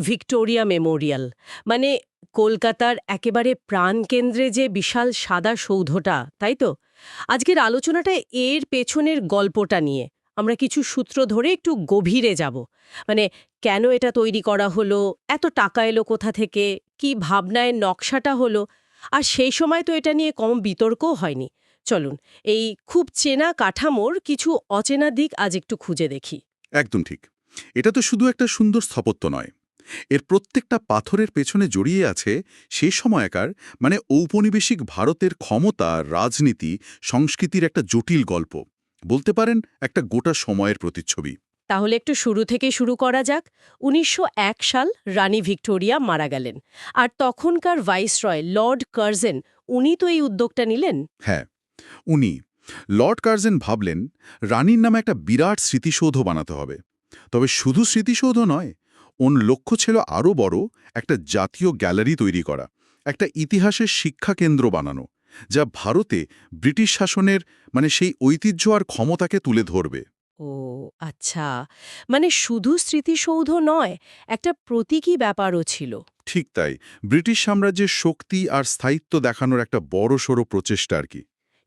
Victoria Memorial. মানে কলকাতার একেবারে প্রাণকেন্দ্রে যে বিশাল সাদা সৌধটা, তাই তো? আজকের আলোচনাটা এর পেছনের গল্পটা নিয়ে। আমরা কিছু সূত্র ধরে একটু গভীরে যাব। মানে কেন এটা তৈরি করা হলো, এত টাকা এলো কোথা থেকে, কি ভাবনায় নকশাটা হলো, আর সেই সময় তো এটা নিয়ে কম বিতর্কও হয়নি। চলুন, এই খুব চেনা কাঠামোর কিছু অচেনা দিক আজ একটু খুঁজে দেখি। একদম ঠিক। এটা তো শুধু একটা সুন্দর স্থাপত্য নয়। এর প্রত্যেকটা পাথরের পেছনে জড়িয়ে আছে সে সময়কার মানে ঔপনিবেশিক ভারতের ক্ষমতা রাজনীতি সংস্কৃতির একটা জটিল গল্প। বলতে পারেন একটা গোটা সময়ের প্রতিচ্ছবি। তাহলে একটু শুরু থেকে শুরু করা যাক। উনিশশো এক সাল রানী ভিক্টোরিয়া মারা গেলেন। আর তখনকার ভাইসরয় লর্ড কার্জেন উনি তো এই উদ্যোগটা নিলেন? হ্যাঁ উনি। লর্ড কার্জেন ভাবলেন রানীর নামে একটা বিরাট স্মৃতিসৌধ বানাতে হবে। তবে শুধু স্মৃতিসৌধ নয় ওন লক্ষ্য ছিল আরও বড় একটা জাতীয় গ্যালারি তৈরি করা একটা ইতিহাসের শিক্ষা কেন্দ্র বানানো যা ভারতে ব্রিটিশ শাসনের মানে সেই ঐতিহ্য আর ক্ষমতাকে তুলে ধরবে। ও আচ্ছা। মানে শুধু স্মৃতিসৌধ নয় একটা প্রতীকী ব্যাপারও ছিল। ঠিক তাই ব্রিটিশ সাম্রাজ্যের শক্তি আর স্থায়িত্ব দেখানোর একটা বড়সড় প্রচেষ্টা আর কি।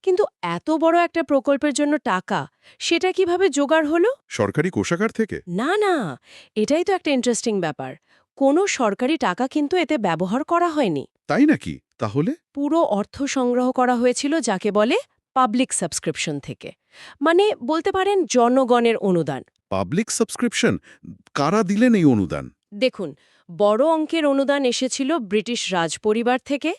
কিন্তু এত বড় একটা প্রকল্পের জন্য টাকা সেটা কীভাবে জোগাড় হলো? সরকারি কোষাগার থেকে? না না এটাই তো একটা ইন্টারেস্টিং ব্যাপার। কোনো সরকারি টাকা কিন্তু এতে ব্যবহার করা হয়নি। তাই নাকি? তাহলে? পুরো অর্থ সংগ্রহ করা হয়েছিল যাকে বলে পাবলিক সাবস্ক্রিপশন থেকে। মানে বলতে পারেন জনগণের অনুদান। পাবলিক সাবস্ক্রিপশন কারা দিলেন এই অনুদান? দেখুন বড় অঙ্কের অনুদান এসেছিল ব্রিটিশ রাজপরিবার থেকে।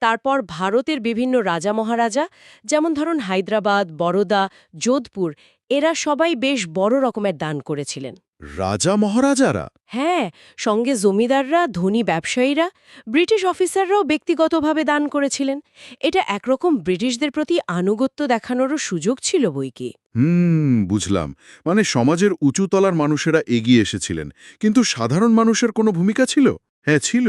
তারপর ভারতের বিভিন্ন রাজা মহারাজা, যেমন ধরুন হায়দ্রাবাদ, বরোদা, যোধপুর, এরা সবাই বেশ বড় রকমের দান করেছিলেন। রাজা মহারাজারা? হ্যাঁ সঙ্গে জমিদাররা ধনী ব্যবসায়ীরা ব্রিটিশ অফিসাররাও ব্যক্তিগতভাবে দান করেছিলেন। এটা একরকম ব্রিটিশদের প্রতি আনুগত্য দেখানোরও সুযোগ ছিল বইকি। হুম বুঝলাম। মানে সমাজের উঁচুতলার মানুষেরা এগিয়ে এসেছিলেন কিন্তু সাধারণ মানুষের কোনো ভূমিকা ছিল? হ্যাঁ ছিল।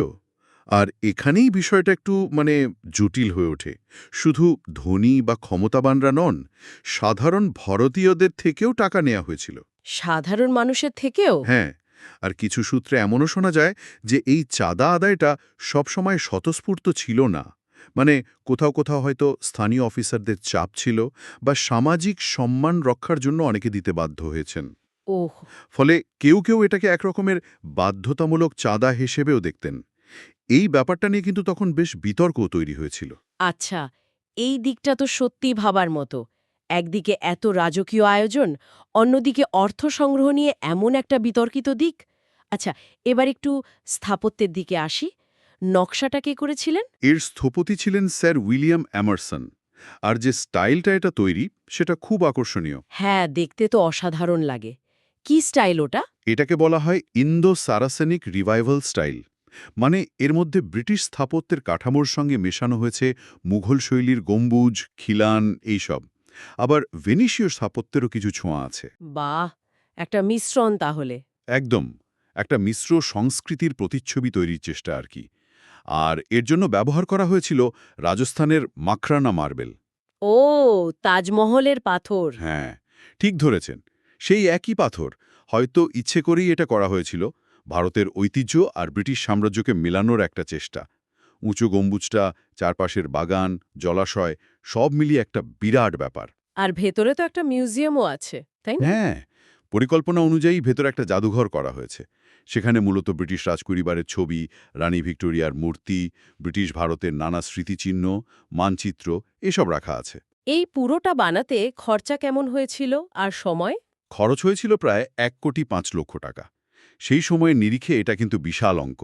আর এখানেই বিষয়টা একটু মানে জটিল হয়ে ওঠে। শুধু ধনী বা ক্ষমতাবানরা নন সাধারণ ভারতীয়দের থেকেও টাকা নেওয়া হয়েছিল। সাধারণ মানুষের থেকেও। হ্যাঁ আর কিছু সূত্রে এমনও শোনা যায় যে এই চাঁদা আদায়টা সবসময় স্বতঃস্ফূর্ত ছিল না। মানে কোথাও কোথাও হয়তো স্থানীয় অফিসারদের চাপ ছিল বা সামাজিক সম্মান রক্ষার জন্য অনেকে দিতে বাধ্য হয়েছেন। ওহ। ফলে কেউ কেউ এটাকে একরকমের বাধ্যতামূলক চাঁদা হিসেবেও দেখতেন। এই ব্যাপারটা নিয়ে কিন্তু তখন বেশ বিতর্কও তৈরি হয়েছিল। আচ্ছা এই দিকটা তো সত্যি ভাবার মতো। একদিকে এত রাজকীয় আয়োজন অন্যদিকে অর্থ সংগ্রহ নিয়ে এমন একটা বিতর্কিত দিক। আচ্ছা এবার একটু স্থাপত্যের দিকে আসি। নকশাটা কে করেছিলেন? এর স্থপতি ছিলেন স্যার উইলিয়াম অ্যামারসন। আর যে স্টাইলটা এটা তৈরি সেটা খুব আকর্ষণীয়। হ্যাঁ দেখতে তো অসাধারণ লাগে। কি স্টাইল ওটা? এটাকে বলা হয় ইন্দো সারাসেনিক রিভাইভাল স্টাইল। মানে এর মধ্যে ব্রিটিশ স্থাপত্যের কাঠামোর সঙ্গে মেশানো হয়েছে মুঘল শৈলীর গম্বুজ খিলান এইসব। আবার ভেনিসীয় স্থাপত্যেরও কিছু ছোঁয়া আছে। বাহ একটা মিশ্রণ তাহলে। একদম একটা মিশ্র সংস্কৃতির প্রতিচ্ছবি তৈরির চেষ্টা আর কি। আর এর জন্য ব্যবহার করা হয়েছিল রাজস্থানের মাখরানা মার্বেল। ও তাজমহলের পাথর। হ্যাঁ ঠিক ধরেছেন সেই একই পাথর। হয়তো ইচ্ছে করেই এটা করা হয়েছিল ভারতের ঐতিহ্য আর ব্রিটিশ সাম্রাজ্যকে মেলানোর একটা চেষ্টা। উঁচু গম্বুজটা চারপাশের বাগান জলাশয় সব মিলিয়ে একটা বিরাট ব্যাপার। আর ভেতরে তো একটা মিউজিয়ামও আছে তাই না? হ্যাঁ পরিকল্পনা অনুযায়ী ভেতরে একটা জাদুঘর করা হয়েছে। সেখানে মূলত ব্রিটিশ রাজপরিবারের ছবি রানী ভিক্টোরিয়ার মূর্তি ব্রিটিশ ভারতের নানা স্মৃতিচিহ্ন মানচিত্র এসব রাখা আছে। এই পুরোটা বানাতে খরচা কেমন হয়েছিল আর সময়? খরচ হয়েছিল প্রায় এক কোটি পাঁচ লক্ষ টাকা। সেই সময়ের নিরিখে এটা কিন্তু বিশাল অঙ্ক।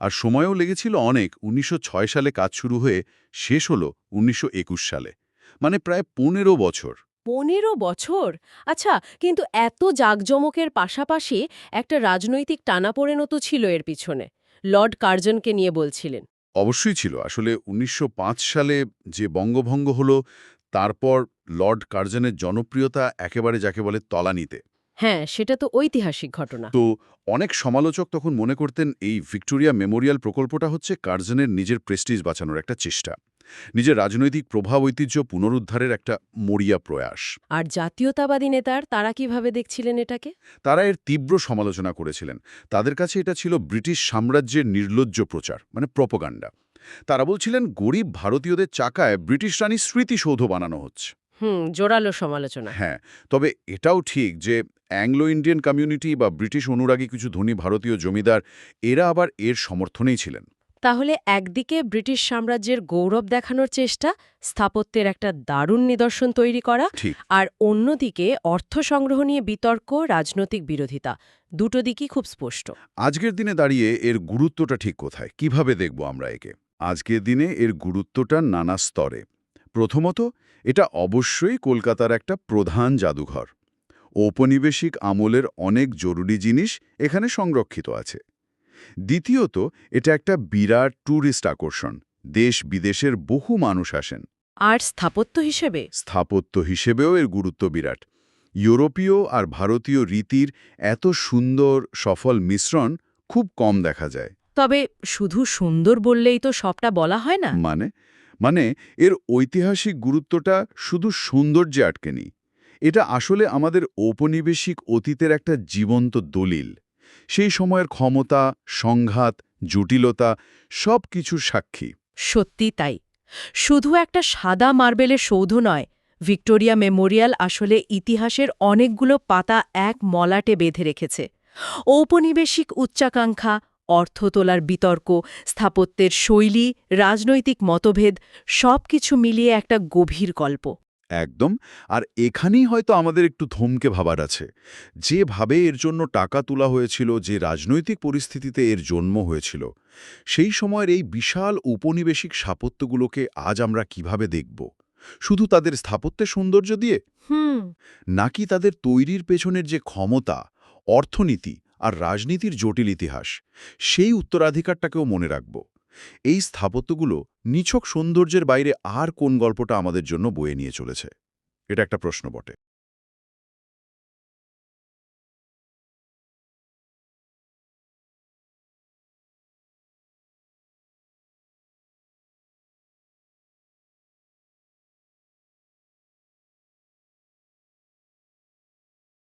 আর সময়ও লেগেছিল অনেক। উনিশশো ছয় সালে কাজ শুরু হয়ে শেষ হলো উনিশশো একুশ সালে। মানে প্রায় পনেরো বছর। পনেরো বছর? আচ্ছা কিন্তু এত জাঁকজমকের পাশাপাশি একটা রাজনৈতিক টানাপোড়েনও তো ছিল এর পিছনে। লর্ড কার্জনকে নিয়ে বলছিলেন। অবশ্যই ছিল। আসলে উনিশশো পাঁচ সালে যে বঙ্গভঙ্গ হলো তারপর লর্ড কার্জনের জনপ্রিয়তা একেবারে যাকে বলে তলানিতে। হ্যাঁ সেটা তো ঐতিহাসিক ঘটনা। তো অনেক সমালোচক তখন মনে করতেন এই ভিক্টোরিয়া মেমোরিয়াল প্রকল্পটা হচ্ছে কার্জনের নিজের প্রেস্টিজ বাঁচানোর একটা চেষ্টা। নিজের রাজনৈতিক প্রভাব ঐতিহ্য পুনরুদ্ধারের একটা মরিয়া প্রয়াস। আর জাতীয়তাবাদী নেতার তারা কীভাবে দেখছিলেন এটাকে? তারা এর তীব্র সমালোচনা করেছিলেন। তাদের কাছে এটা ছিল ব্রিটিশ সাম্রাজ্যের নির্লজ্জ প্রচার মানে প্রপোগান্ডা। তারা বলছিলেন গরিব ভারতীয়দের চাকায় ব্রিটিশ রানী স্মৃতিসৌধ বানানো হচ্ছে। হুম জোরালো সমালোচনা। হ্যাঁ তবে এটাও ঠিক যে অ্যাংলো ইন্ডিয়ান কমিউনিটি বা ব্রিটিশ অনুরাগী কিছু ধনী ভারতীয় জমিদার এরা আবার এর সমর্থনেই ছিলেন। তাহলে একদিকে ব্রিটিশ সাম্রাজ্যের গৌরব দেখানোর চেষ্টা স্থাপত্যের একটা দারুণ নিদর্শন তৈরি করা আর অন্যদিকে অর্থ সংগ্রহ নিয়ে বিতর্ক রাজনৈতিক বিরোধিতা দুটো দিকই খুব স্পষ্ট। আজকের দিনে দাঁড়িয়ে এর গুরুত্বটা ঠিক কোথায়? কীভাবে দেখব আমরা একে? আজকের দিনে এর গুরুত্বটা নানা স্তরে। প্রথমত এটা অবশ্যই কলকাতার একটা প্রধান জাদুঘর। ঔপনিবেশিক আমলের অনেক জরুরি জিনিস এখানে সংরক্ষিত আছে। দ্বিতীয়ত এটা একটা বিরাট ট্যুরিস্ট আকর্ষণ। দেশ বিদেশের বহু মানুষ আসেন। আর স্থাপত্য হিসেবে? স্থাপত্য হিসেবেও এর গুরুত্ব বিরাট। ইউরোপীয় আর ভারতীয় রীতির এত সুন্দর সফল মিশ্রণ খুব কম দেখা যায়। তবে শুধু সুন্দর বললেই তো সবটা বলা হয় না। মানে? মানে এর ঐতিহাসিক গুরুত্বটা শুধু সৌন্দর্যে আটকেনি। এটা আসলে আমাদের ঔপনিবেশিক অতীতের একটা জীবন্ত দলিল। সেই সময়ের ক্ষমতা, সংঘাত, জটিলতা সব কিছুর সাক্ষী। সত্যি তাই। শুধু একটা সাদা মার্বেলের সৌধ নয়, ভিক্টোরিয়া মেমোরিয়াল আসলে ইতিহাসের অনেকগুলো পাতা এক মলাটে বেঁধে রেখেছে। ঔপনিবেশিক উচ্চাকাঙ্ক্ষা অর্থ তোলার বিতর্ক স্থাপত্যের শৈলী রাজনৈতিক মতভেদ সবকিছু মিলিয়ে একটা গভীর গল্প। একদম আর এখানেই হয়তো আমাদের একটু ধমকে ভাবার আছে। যেভাবে এর জন্য টাকা তোলা হয়েছিল যে রাজনৈতিক পরিস্থিতিতে এর জন্ম হয়েছিল সেই সময়ের এই বিশাল উপনিবেশিক স্থাপত্যগুলোকে আজ আমরা কীভাবে দেখব? শুধু তাদের স্থাপত্যের সৌন্দর্য দিয়ে? হুম। নাকি তাদের তৈরির পেছনের যে ক্ষমতা অর্থনীতি আর রাজনীতির জটিল ইতিহাস। সেই উত্তরাধিকারটাকেও মনে রাখব। এই স্থাপত্যগুলো নিছক সৌন্দর্যের বাইরে আর কোন গল্পটা আমাদের জন্য বয়ে নিয়ে চলেছে? এটা একটা প্রশ্ন বটে।